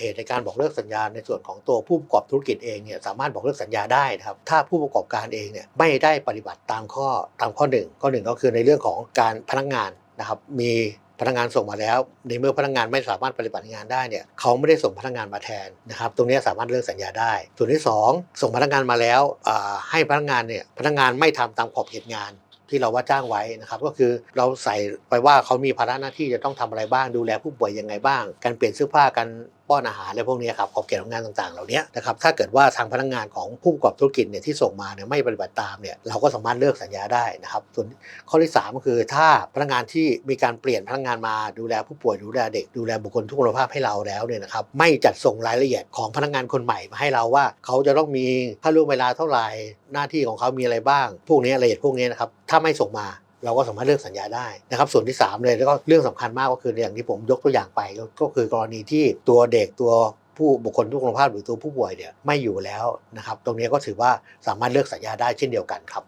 เหตุในการบอกเลิกสัญญาในส่วนของตัวผู้ประกอบธุรกิจเองเนี่ยสามารถบอกเลิกสัญญาได้นะครับถ้าผู้ประกอบการเองเนี่ยไม่ได้ปฏิบัติตามข้อตามข้อหนึ่งข้อหนึ่งก็คือในเรื่องของการพนักงานนะครับมีพนักงานส่งมาแล้ว ในเมื่อพนักงานไม่สามารถปฏิบัติงานได้เนี่ยเขาไม่ได้ส่งพนักงานมาแทนนะครับตรงนี้สามารถเลิกสัญญาได้ ส่วนที่สองส่งพนักงานมาแล้วให้พนักงานเนี่ยพนักงานไม่ทำตามขอบเขตงานที่เราว่าจ้างไว้นะครับก็คือเราใส่ไปว่าเขามีภาระหน้าที่จะต้องทำอะไรบ้างดูแลผู้ป่วยยังไงบ้าง การเปลี่ยนเสื้อผ้าการ ป้อนอาหารอะไรพวกนี้ครับขอบเขตของงานต่างๆ เหล่านี้นะครับถ้าเกิดว่าทางพนักงานของผู้ประกอบธุรกิจเนี่ยที่ส่งมาเนี่ยไม่ปฏิบัติตามเนี่ยเราก็สามารถเลิกสัญญาได้นะครับส่วนข้อที่ 3 ก็คือถ้าพนักงานที่มีการเปลี่ยนพนักงานมาดูแลผู้ป่วยดูแลเด็กดูแลบุคคลทุกคุณภาพให้เราแล้วเนี่ยนะครับไม่จัดส่งรายละเอียดของพนักงานคนใหม่มาให้เราว่า เขาจะต้องมีค่าล่วงเวลาเท่าไหร่หน้าที่ของเขามีอะไรบ้าง พวกนี้รายละเอียดพวกนี้นะครับถ้าไม่ส่งมา เราก็สามารถเลิกสัญญาได้นะครับส่วนที่ 3 เลยแล้วก็เรื่องสำคัญมากก็คืออย่างที่ผมยกตัวอย่างไปก็คือกรณีที่ตัวเด็กตัวผู้บุคคลทุกคุณภาพหรือตัวผู้ป่วยเนี่ยไม่อยู่แล้วนะครับตรงนี้ก็ถือว่าสามารถเลิกสัญญาได้เช่นเดียวกันครับ